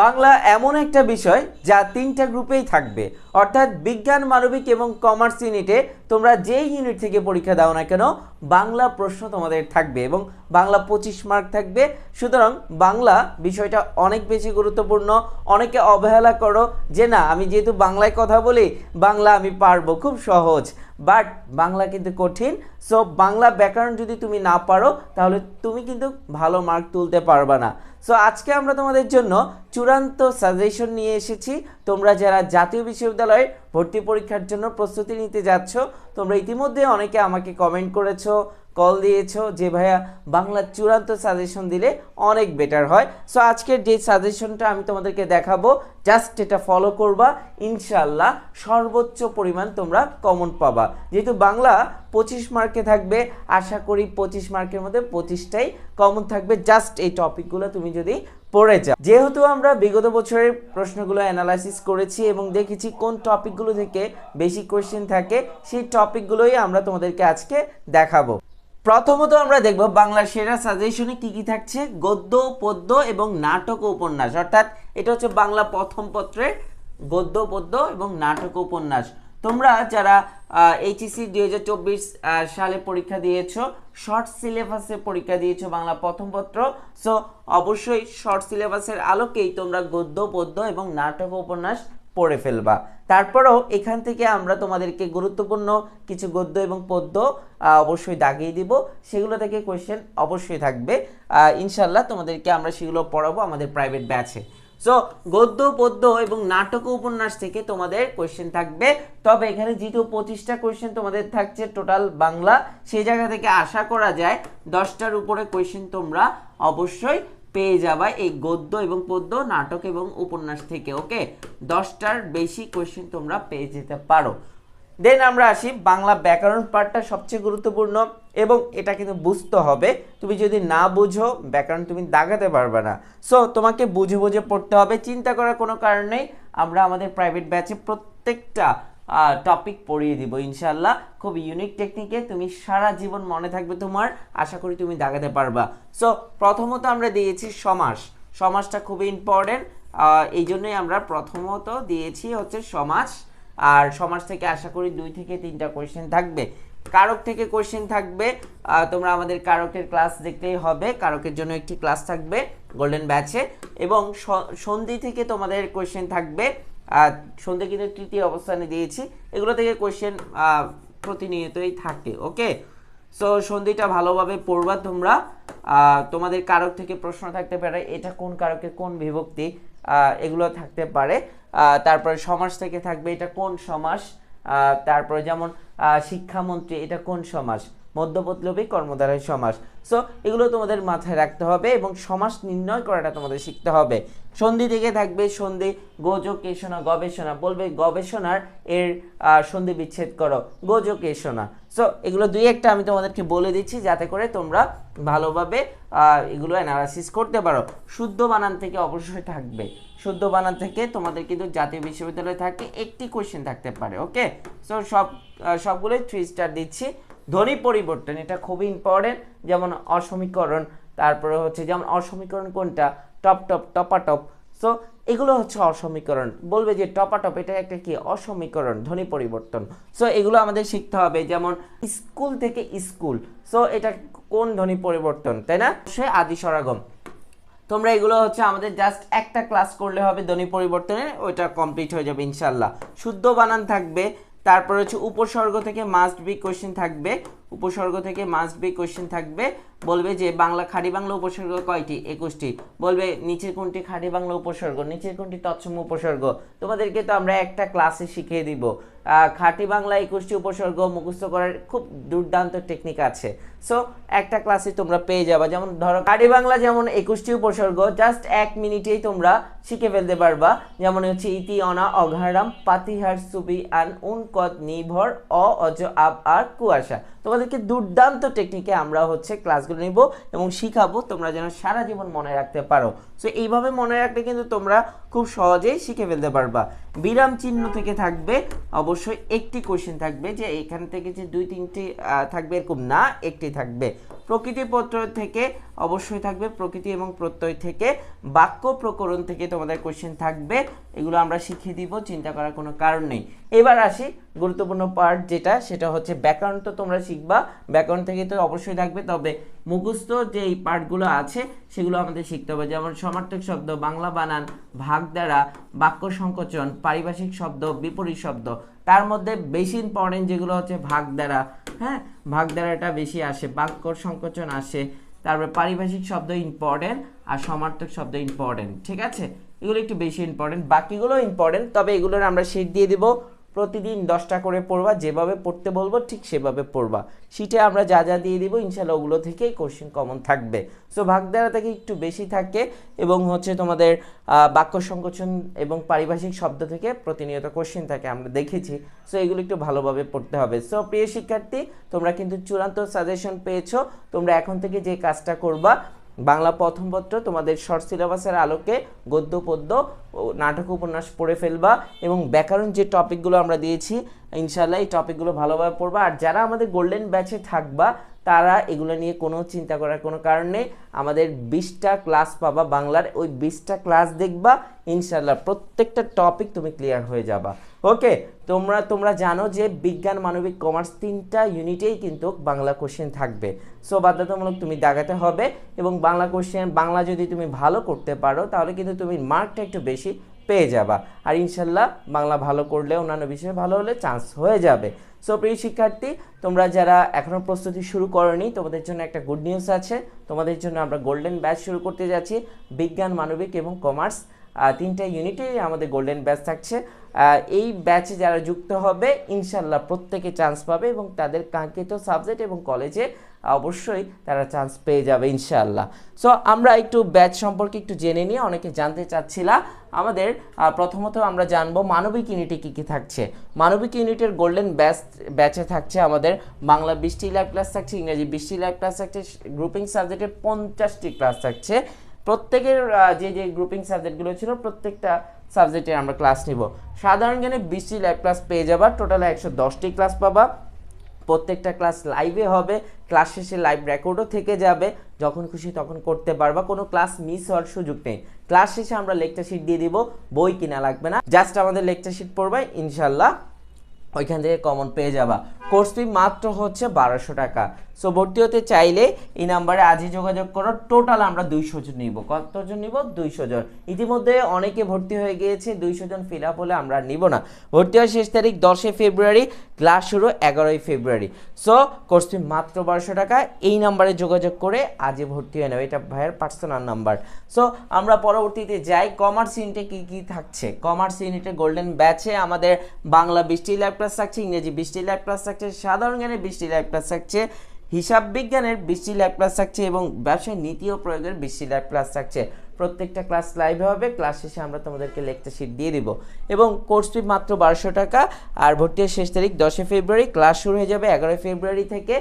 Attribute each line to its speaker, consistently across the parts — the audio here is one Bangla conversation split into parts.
Speaker 1: বাংলা এমন একটা বিষয় যা তিনটা গ্রুপেই থাকবে। অর্থাৎ বিজ্ঞান, মানবিক এবং কমার্স ইউনিটে তোমরা যেই ইউনিট থেকে পরীক্ষা দাও না কেন, বাংলা প্রশ্ন তোমাদের থাকবে এবং বাংলা পঁচিশ মার্ক থাকবে। সুতরাং বাংলা বিষয়টা অনেক বেশি গুরুত্বপূর্ণ, অনেকে অবহেলা করো যে না, আমি যেহেতু বাংলায় কথা বলি, বাংলা আমি পারব খুব সহজ। বাট বাংলা কিন্তু কঠিন, সো বাংলা ব্যাকরণ যদি তুমি না পারো, তাহলে তুমি কিন্তু ভালো মার্ক তুলতে পারবা না। সো আজকে আমরা তোমাদের জন্য চূড়ান্ত সাজেশন নিয়ে এসেছি। তোমরা যারা জাতীয় বিশ্ববিদ্যালয়ে ভর্তি পরীক্ষার জন্য প্রস্তুতি নিতে যাচ্ছ, তোমরা ইতিমধ্যে অনেকে আমাকে কমেন্ট করেছ। কল দিয়েছ যে ভাইয়া বাংলা চূড়ান্ত সাজেশন দিলে অনেক বেটার হয়। সো আজকের যে সাজেশনটা আমি তোমাদেরকে দেখাবো জাস্ট এটা ফলো করবা ইনশাল্লাহ সর্বোচ্চ পরিমাণ তোমরা কমন পাবা। যেহেতু বাংলা পঁচিশ মার্কে থাকবে, আশা করি পঁচিশ মার্কের মধ্যে পঁচিশটাই কমন থাকবে। জাস্ট এই টপিকগুলো তুমি যদি পড়ে যাও। যেহেতু আমরা বিগত বছরের প্রশ্নগুলো অ্যানালাইসিস করেছি এবং দেখেছি কোন টপিকগুলো থেকে বেশি কোয়েশ্চেন থাকে, সেই টপিকগুলোই আমরা তোমাদেরকে আজকে দেখাবো। প্রথমত আমরা দেখব বাংলার সেরা সাজেশনে কি কি থাকছে? গদ্য, পদ্য এবং নাটক উপন্যাস। অর্থাৎ এটা হচ্ছে বাংলা প্রথম পত্রের গদ্য, পদ্য এবং নাটক উপন্যাস। তোমরা যারা এইচএসসি দুই হাজার চব্বিশ সালে পরীক্ষা দিয়েছ শর্ট সিলেবাসে পরীক্ষা দিয়েছ বাংলা প্রথম পত্র সো অবশ্যই শর্ট সিলেবাসের আলোকেই তোমরা গদ্য, পদ্য এবং নাটক উপন্যাস পড়ে ফেলবা। তারপরেও এখান থেকে আমরা তোমাদেরকে গুরুত্বপূর্ণ কিছু গদ্য এবং পদ্য অবশ্যই দাগিয়ে দিব। সেগুলো থেকে কোয়েশ্চেন অবশ্যই থাকবে। ইনশাল্লাহ তোমাদেরকে আমরা সেগুলো পড়াবো আমাদের প্রাইভেট ব্যাচে সো গদ্য, পদ্য এবং নাটক উপন্যাস থেকে তোমাদের কোয়েশ্চেন থাকবে। তবে এখানে যেহেতু পঁচিশটা কোয়েশ্চেন তোমাদের থাকছে টোটাল বাংলা, সেই জায়গা থেকে আশা করা যায় দশটার উপরে কোয়েশ্চেন তোমরা অবশ্যই পেয়ে যাবা এই গদ্য এবং পদ্য, নাটক এবং উপন্যাস থেকে, ওকে? দশটার বেশি কোয়েশ্চেন তোমরা পেয়ে যেতে পারো। দেন আমরা আসি বাংলা ব্যাকরণ পার্টটা সবচেয়ে গুরুত্বপূর্ণ এবং এটা কিন্তু বুঝতে হবে। তুমি যদি না বুঝো, ব্যাকরণ তুমি দাগাতে পারবে না। সো তোমাকে বুঝে বুঝে পড়তে হবে, চিন্তা করার কোনো কারণ নেই। আমরা আমাদের প্রাইভেট ব্যাচে প্রত্যেকটা টপিক পড়িয়ে দিব ইনশাল্লাহ খুব ইউনিক টেকনিকে তুমি সারা জীবন মনে থাকবে তোমার। আশা করি তুমি দাগাতে পারবা। সো প্রথমত আমরা দিয়েছি সমাস। সমাসটা খুবই ইম্পর্টেন্ট এই জন্যই আমরা প্রথমত দিয়েছি হচ্ছে সমাস। আর সমাজ থেকে আশা করি দুই থেকে তিনটা কোয়েশ্চেন থাকবে। কারক থেকে কোয়েশ্চেন থাকবে। তোমরা আমাদের কারকের ক্লাস দেখলেই হবে। কারকের জন্য একটি ক্লাস থাকবে গোল্ডেন ব্যাচে এবং সন্ধি থেকে তোমাদের কোয়েশ্চেন থাকবে। আর সন্ধি কিন্তু তৃতীয় অবস্থানে দিয়েছি। এগুলো থেকে কোয়েশ্চেন প্রতিনিয়তই থাকে ওকে সো সন্ধিটা ভালোভাবে পড়বা তোমরা। তোমাদের কারক থেকে প্রশ্ন থাকতে পারে, এটা কোন কারকে কোন বিভক্তি এগুলো থাকতে পারে। তারপরে সমাস থেকে থাকবে, এটা কোন সমাস? তারপরে যেমন শিক্ষামন্ত্রী, এটা কোন সমাস? মধ্যপতলবী কর্মধারয় সমাস। সো এগুলো তোমাদের মাথায় রাখতে হবে এবং সমাস নির্ণয় করাটা তোমাদের শিখতে হবে। সন্ধি থেকে থাকবে সন্ধি গোযোগেষণা গবেষণা। বলবে গবেষণার এর সন্ধি বিচ্ছেদ করো গোযোগেষণা সো এগুলো দুই একটা আমি তোমাদেরকে বলে দিচ্ছি যাতে করে তোমরা ভালোভাবে এগুলো অ্যানালাইসিস করতে পারো। শুদ্ধ বানান থেকে অবশ্যই থাকবে। শুদ্ধ বানান থেকে তোমাদের কিন্তু জাতীয় বিশ্ববিদ্যালয়ে থাকে একটি কোশ্চেন থাকতে পারে ওকে সো সব সবগুলোই থ্রি স্টার দিচ্ছি। ধ্বনি পরিবর্তন, এটা খুবই ইম্পর্টেন্ট যেমন অসমীকরণ, তারপরে হচ্ছে যেমন অসমীকরণ কোনটা? টপ টপ টপা টপ সো এগুলো হচ্ছে অসমীকরণ। বলবে যে টপা টপ এটা একটা কি? অসমীকরণ, ধ্বনি পরিবর্তন। সো এগুলো আমাদের শিখতে হবে, যেমন স্কুল থেকে স্কুল। সো এটা কোন ধ্বনি পরিবর্তন, তাই না? সে আদি সরাগম। তোমরা এগুলো হচ্ছে আমাদের জাস্ট একটা ক্লাস করলে হবে ধ্বনি পরিবর্তনে, ওইটা কমপ্লিট হয়ে যাবে ইনশাল্লাহ। শুদ্ধ বানান থাকবে তারপর হচ্ছে উপসর্গ থেকে মাস্ট বি কোয়েশ্চেন থাকবে উপসর্গ থেকে মাস্ট বি কোয়েশ্চেন থাকবে বলবে যে বাংলা খাঁটি বাংলা উপসর্গ কয়টি? একুশটি। বলবে নিচের কোনটি খাঁটি বাংলা উপসর্গ, নিচের কোনটি তৎসম উপসর্গ? তোমাদেরকে তো আমরা একটা ক্লাসে শিখিয়ে দিব। খাঁটি বাংলা একুশটি উপসর্গ মুখস্থ করার খুব দুর্দান্ত টেকনিক আছে। সো একটা ক্লাসে তোমরা পেয়ে যাবা। যেমন ধরো, খাঁটি বাংলা যেমন একুশটি উপসর্গ জাস্ট এক মিনিটেই তোমরা শিখে ফেলতে পারবা। যেমন হচ্ছে, ইতি অনা অঘারাম পাতিহার সুবি আন উন কত নির্ভর অ অজ আব আর কুয়াশা। তোমাদেরকে দুর্দান্ত টেকনিকে আমরা হচ্ছে ক্লাসগুলো নিব এবং শিখাবো তোমরা যেন সারা জীবন মনে রাখতে পারো। সো এইভাবে মনে রাখলে কিন্তু তোমরা খুব সহজেই শিখে ফেলতে পারবা। বিরাম চিহ্ন থেকে থাকবে, অবশ্যই একটি কোশ্চেন থাকবে যে এখান থেকে যে দুই, তিনটি থাকবে এরকম না, একটি থাকবে। প্রকৃতি প্রকৃতিপত্র থেকে অবশ্যই থাকবে, প্রকৃতি এবং প্রত্যয় থেকে বাক্য প্রকরণ থেকে তোমাদের কোশ্চেন থাকবে। এগুলো আমরা শিখিয়ে দিব, চিন্তা করার কোনো কারণ নেই। এবার আসি গুরুত্বপূর্ণ পার্ট যেটা, সেটা হচ্ছে ব্যাকরণ তো তোমরা শিখবা। ব্যাকরণ থেকে তো অবশ্যই থাকবে, তবে মুখস্থ যে এই পার্টগুলো আছে, সেগুলো আমাদের শিখতে হবে। যেমন সমার্থক শব্দ, বাংলা বানান, ভাগ দ্বারা বাক্য সংকোচন, পারিভাষিক শব্দ, বিপরীত শব্দ। তার মধ্যে বেশি ইম্পর্টেন্ট যেগুলো হচ্ছে ভাগ দ্বারা। হ্যাঁ? ভাগ দ্বারাটা বেশি আসে, বাক্য সংকোচন আসে। তারপরে পারিভাষিক শব্দ ইম্পর্টেন্ট আর সমার্থক শব্দ ইম্পর্টেন্ট ঠিক আছে? এগুলো একটু বেশি ইম্পর্টেন্ট বাকিগুলো ইম্পর্টেন্ট তবে এগুলোর আমরা শিট দিয়ে দিব। প্রতিদিন দশটা করে পড়বা, যেভাবে পড়তে বলব ঠিক সেভাবে পড়বা। শিটে আমরা যা যা দিয়ে দিব ইনশাল্লাহ ওগুলো থেকেই কোশ্চেন কমন থাকবে। সো ভাগধারা থেকে একটু বেশি থাকে এবং হচ্ছে তোমাদের বাক্য সংকোচন এবং পারিভাষিক শব্দ থেকে প্রতিনিয়ত কোশ্চেন থাকে, আমরা দেখেছি। সো এগুলো একটু ভালোভাবে পড়তে হবে। সো প্রিয় শিক্ষার্থী, তোমরা কিন্তু চূড়ান্ত সাজেশন পেয়েছ। তোমরা এখন থেকে যে কাজটা করবা বাংলা প্রথম পত্র তোমাদের শর্ট সিলেবাসের আলোকে গদ্য, পদ্য নাটক উপন্যাস পড়ে ফেলবা এবং ব্যাকরণ যে টপিকগুলো আমরা দিয়েছি ইনশাল্লাহ এই টপিকগুলো ভালোভাবে পড়বা। আর যারা আমাদের গোল্ডেন ব্যাচে থাকবা তারা এগুলো নিয়ে কোনো চিন্তা করার কোনো কারণ আমাদের বিশটা ক্লাস পাবা, বাংলার ওই বিশটা ক্লাস দেখবা ইনশাল্লাহ প্রত্যেকটা টপিক তুমি ক্লিয়ার হয়ে যাবা। ওকে তোমরা তোমরা জানো যে বিজ্ঞান, মানবিক কমার্স তিনটা ইউনিটেই কিন্তু বাংলা কোশ্চেন থাকবে। সো বাধ্যতামূলক তুমি দাগাতে হবে এবং বাংলা কোশ্চেন বাংলা যদি তুমি ভালো করতে পারো, তাহলে কিন্তু তুমি মার্কটা একটু বেশি পেয়ে যাবা। আর ইনশাল্লাহ বাংলা ভালো করলে, অন্যান্য বিষয়ে ভালো হলে চান্স হয়ে যাবে। সো প্রিয় শিক্ষার্থী, তোমরা যারা এখনও প্রস্তুতি শুরু করনি, তোমাদের জন্য একটা গুড নিউজ আছে। তোমাদের জন্য আমরা গোল্ডেন ব্যাচ শুরু করতে যাচ্ছি। বিজ্ঞান, মানবিক এবং কমার্স তিনটা ইউনিটেই আমাদের গোল্ডেন ব্যাচ থাকছে। এই ব্যাচে যারা যুক্ত হবে, ইনশাল্লাহ প্রত্যেকে চান্স পাবে এবং তাদের কাঙ্ক্ষিত সাবজেক্ট এবং কলেজে অবশ্যই তারা চান্স পেয়ে যাবে ইনশাল্লাহ সো আমরা একটু ব্যাচ সম্পর্কে একটু জেনে নিয়ে অনেকে জানতে চাচ্ছিলা। আমাদের প্রথমত আমরা জানব মানবিক ইউনিটে কী কী থাকছে। মানবিক ইউনিটের গোল্ডেন ব্যাচ ব্যাচে থাকছে আমাদের বাংলা বিশটি লাইভ ক্লাস থাকছে, ইংরেজি বিশটি লাইভ ক্লাস থাকছে গ্রুপিং সাবজেক্টে পঞ্চাশটি ক্লাস থাকছে। প্রত্যেকের যে যে গ্রুপিং সাবজেক্টগুলো ছিল, প্রত্যেকটা সাবজেক্টে আমরা ক্লাস নিব। সাধারণ জ্ঞানে বিশটি লাইভ ক্লাস পেয়ে যাবা টোটাল একশো দশটি ক্লাস পাবা। প্রত্যেকটা ক্লাস লাইভে হবে ক্লাস শেষে লাইভ রেকর্ডও থেকে যাবে, যখন খুশি তখন করতে পারবা, কোনো ক্লাস মিস হওয়ার সুযোগ নেই। ক্লাস শেষে আমরা লেকচার শিট দিয়ে দিব, বই কিনা লাগবে না জাস্ট আমাদের লেকচার শিট পড়বে ইনশাল্লাহ ওইখান থেকে কমন পেয়ে যাবা। কোর্স ফি মাত্র হচ্ছে বারোশো টাকা। সো ভর্তি হতে চাইলে এই নাম্বারে আজই যোগাযোগ করো। টোটাল আমরা দুইশো জন নিব। কতজন নিব? দুইশো জন। ইতিমধ্যে অনেকে ভর্তি হয়ে গিয়েছে, দুইশো জন ফিল আপ হলে আমরা নিব না। ভর্তি হওয়ার শেষ তারিখ দশই ফেব্রুয়ারি ক্লাস শুরু এগারোই ফেব্রুয়ারি। সো কোর্স ফি মাত্র বারোশো টাকা। এই নাম্বারে যোগাযোগ করে আজই ভর্তি হয়ে নেবে এটা ভাইয়ের পার্সোনাল নাম্বার সো আমরা পরবর্তীতে যাই। কমার্স ইউনিটে কী কী থাকছে? কমার্স ইউনিটে গোল্ডেন ব্যাচে আমাদের বাংলা বৃষ্টি ল্যাব ক্লাস থাকছে, ইংরেজি বৃষ্টি ল্যাব ক্লাস থাকছে সাধারণ জ্ঞানের বিশটি ল্যাব ক্লাস থাকছে, হিসাব বিজ্ঞানের বিশটি ল্যাব ক্লাস থাকছে এবং ব্যবসায় নীতি ও প্রয়োগের বিশটি ল্যাব ক্লাস থাকছে। প্রত্যেকটা ক্লাস লাইভে হবে, ক্লাস শেষে আমরা তোমাদেরকে লেকচার শিট দিয়ে দিব। এবং কোর্স ফি মাত্র বারোশো টাকা, আর ভর্তির শেষ তারিখ দশই ফেব্রুয়ারি, ক্লাস শুরু হয়ে যাবে এগারোই ফেব্রুয়ারি থেকে,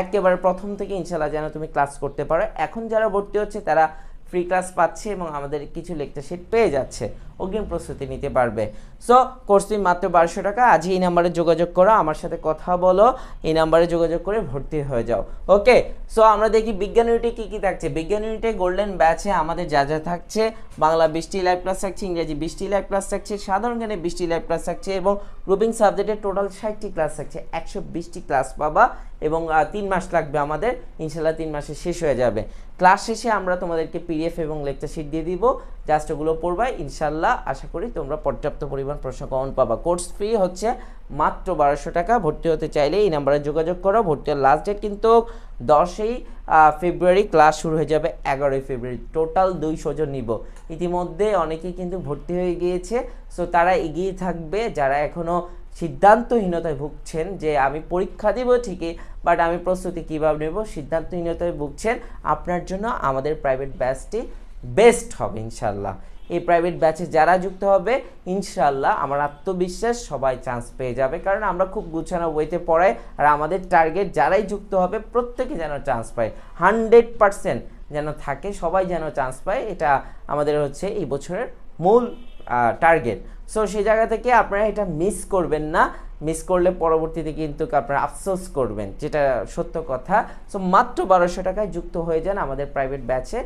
Speaker 1: একেবারে প্রথম থেকে ইনশাল্লাহ যেন তুমি ক্লাস করতে পারো। এখন যারা ভর্তি হচ্ছে, তারা ফ্রি ক্লাস পাচ্ছে এবং আমাদের কিছু লেকচার শিট পেয়ে যাচ্ছে। অগ্রিম প্রস্তুতি নিতে পারবে। সো কোর্স ফি মাত্র বারোশো টাকা। আজই এই নাম্বারে যোগাযোগ করো, আমার সাথে কথা বলো, এই নাম্বারে যোগাযোগ করে ভর্তি হয়ে যাও। ওকে সো আমরা দেখি বিজ্ঞান ইউনিটে কী কী থাকছে। বিজ্ঞান ইউনিটে গোল্ডেন ব্যাচে আমাদের যা যা থাকছে। বাংলা বৃষ্টি লাইভ ক্লাস থাকছে, ইংরেজি বৃষ্টি লাইভ ক্লাস থাকছে, সাধারণ জ্ঞানে বিশটি লাইভ ক্লাস থাকছে এবং গ্রুপিং সাবজেক্টে টোটাল ষাটটি ক্লাস থাকছে। একশো বিশটি ক্লাস পাবা এবং তিন মাস লাগবে আমাদের। ইনশাল্লাহ তিন মাসে শেষ হয়ে যাবে। ক্লাস শেষে আমরা তোমাদেরকে পিডিএফ এবং লেকচার শিট দিয়ে দিব। জাস্ট ওগুলো পড়বা, ইনশাল্লাহ। আশা করি তোমরা পর্যাপ্ত পরিমাণ প্রশ্ন কমন পাবা। কোর্স ফি হচ্ছে মাত্র বারোশো টাকা। ভর্তি হতে চাইলে এই নাম্বারে যোগাযোগ করো। ভর্তি হওয়ার লাস্ট ডেট কিন্তু দশই ফেব্রুয়ারি ক্লাস শুরু হয়ে যাবে এগারোই ফেব্রুয়ারি। টোটাল দুইশো জন নিব। ইতিমধ্যে অনেকেই কিন্তু ভর্তি হয়ে গিয়েছে। সো তারা এগিয়ে থাকবে। যারা এখনও সিদ্ধান্তহীনতায় ভুগছেন যে আমি পরীক্ষা দিব ঠিকই বাট আমি প্রস্তুতি কীভাবে নেব, সিদ্ধান্তহীনতায় ভুগছেন, আপনার জন্য আমাদের প্রাইভেট ব্যাচটি বেস্ট হবে ইনশাল্লাহ এই প্রাইভেট ব্যাচে যারা যুক্ত হবে ইনশাল্লাহ আমার আত্মবিশ্বাস সবাই চান্স পেয়ে যাবে। কারণ আমরা খুব গুছানো বইতে পড়াই, আর আমাদের টার্গেট যারাই যুক্ত হবে, প্রত্যেকে যেন চান্স পায়। হান্ড্রেড পারসেন্ট যেন থাকে, সবাই যেন চান্স পায়, এটা আমাদের হচ্ছে এই বছরের মূল টার্গেট সো সেই জায়গা থেকে আপনারা এটা মিস করবেন না। মিস করলে পরবর্তীতে কিন্তু আপনারা আফসোস করবেন, যেটা সত্য কথা। সো মাত্র বারোশো টাকায় যুক্ত হয়ে যান আমাদের প্রাইভেট ব্যাচে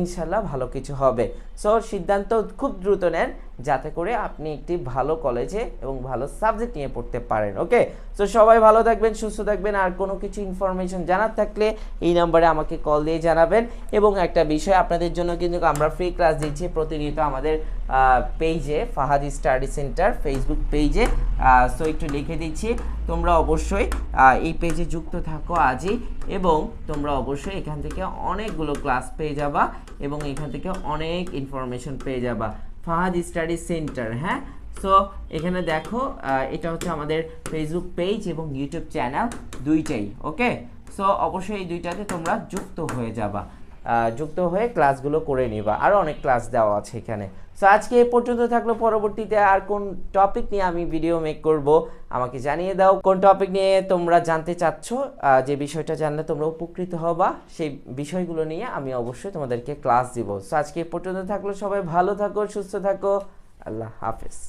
Speaker 1: ইনশাল্লাহ ভালো কিছু হবে। সো সিদ্ধান্ত খুব দ্রুত নেন। যাতে করে আপনি একটি ভালো কলেজে এবং ভালো সাবজেক্ট নিয়ে পড়তে পারেন ওকে সো সবাই ভালো থাকবেন, সুস্থ থাকবেন। আর কোনো কিছু ইনফরমেশন জানার থাকলে এই নাম্বারে আমাকে কল দিয়ে জানাবেন। এবং একটা বিষয় আপনাদের জন্য কিন্তু আমরা ফ্রি ক্লাস দিচ্ছি প্রতিনিয়ত আমাদের পেজে ফাহাদি স্টাডি সেন্টার ফেসবুক পেজে সো একটু লিখে দিচ্ছি। তোমরা অবশ্যই এই পেজে যুক্ত থাকো আজই এবং তোমরা অবশ্যই এখান থেকে অনেকগুলো ক্লাস পেয়ে যাবা এবং এখান থেকে অনেক ইনফরমেশন পেয়ে যাবা। ফাহাদ স্টাডি সেন্টার হ্যাঁ? সো এখানে দেখো এটা হচ্ছে আমাদের ফেসবুক পেজ এবং ইউটিউব চ্যানেল দুইটাই ওকে সো অবশ্যই এই দুইটাতে তোমরা যুক্ত হয়ে যাবা। যুক্ত হয়ে ক্লাসগুলো করে নিবা। আরও অনেক ক্লাস দেওয়া আছে এখানে। সো আজকে এ পর্যন্ত থাকল। পরবর্তীতে আর কোন টপিক নিয়ে আমি ভিডিও মেক করব, আমাকে জানিয়ে দাও। কোন টপিক নিয়ে তোমরা জানতে চাচ্ছ যে বিষয়টা জানলে তোমরা উপকৃত হবা, সেই বিষয়গুলো নিয়ে আমি অবশ্যই তোমাদেরকে ক্লাস দিব। সো আজকে এ পর্যন্ত থাকল। সবাই ভালো থাকো, সুস্থ থাকো। আল্লাহ হাফেজ।